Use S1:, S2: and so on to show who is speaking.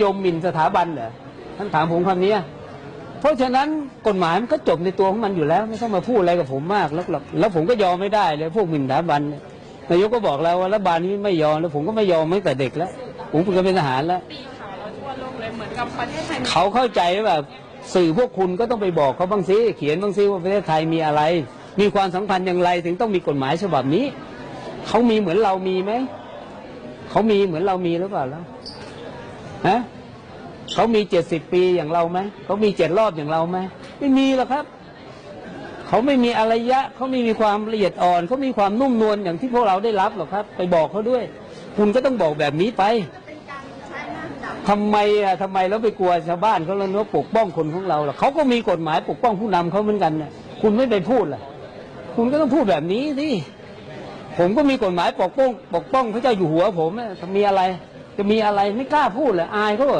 S1: โยมหมิ่นสถาบันเหรอท่านถามผมคำนี้เพราะฉะนั้นกฎหมายมันก็จบในตัวของมันอยู่แล้ว ไม่ต้องมาพูดอะไรกับผมมากแล้วหรอกแล้วผมก็ยอมไม่ได้เลยพวกหมิ่นสถาบันเนี่ยนายกก็บอกแล้วว่ารัฐบาลนี้ไม่ยอมแล้วผมก็ไม่ยอมตั้งแต่เด็กแล้ว ผมก็เป็นทหารแล้ว
S2: ตีข่าวเราทั่วโลกเลยเหมือนกับประเทศไทยมี
S1: เขาเข้าใจว่าสื่อพวกคุณก็ต้องไปบอกเขาบ้างสิเขียนบ้างสิว่าประเทศไทยมีอะไร มีความสัมพันธ์อย่างไรถึงต้องมีกฎหมายฉบับนี้เขามีเหมือนเรามีไหมเขามีเหมือนเรามีหรือเปล่าแล้ว ฮะเขามีเจ็ดสิบปีอย่างเราไหมเขามีเจ็ดรอบอย่างเราไหมไม่มีหรอกครับ เขาไม่มีอารยะเขาไม่มีความละเอียดอ่อนเขามีความนุ่มนวลอย่างที่พวกเราได้รับหรอกครับ ไปบอกเขาด้วย คุณก็ต้องบอกแบบนี้ไปทำไมอะทำไมแล้วไปกลัวชาวบ้านเขาแล้วเนาะปกป้องคนของเราล่ะเขาก็มีกฎหมายปกป้องผู้นำเขาเหมือนกันน่ะคุณไม่ไปพูดล่ะ คุณก็ต้องพูดแบบนี้สิผมก็มีกฎหมายปกป้อง ปกป้องพระเจ้าอยู่หัวผมอะมีอะไร จะมีอะไรไม่กล้าพูดเลยอายเขาเหรอ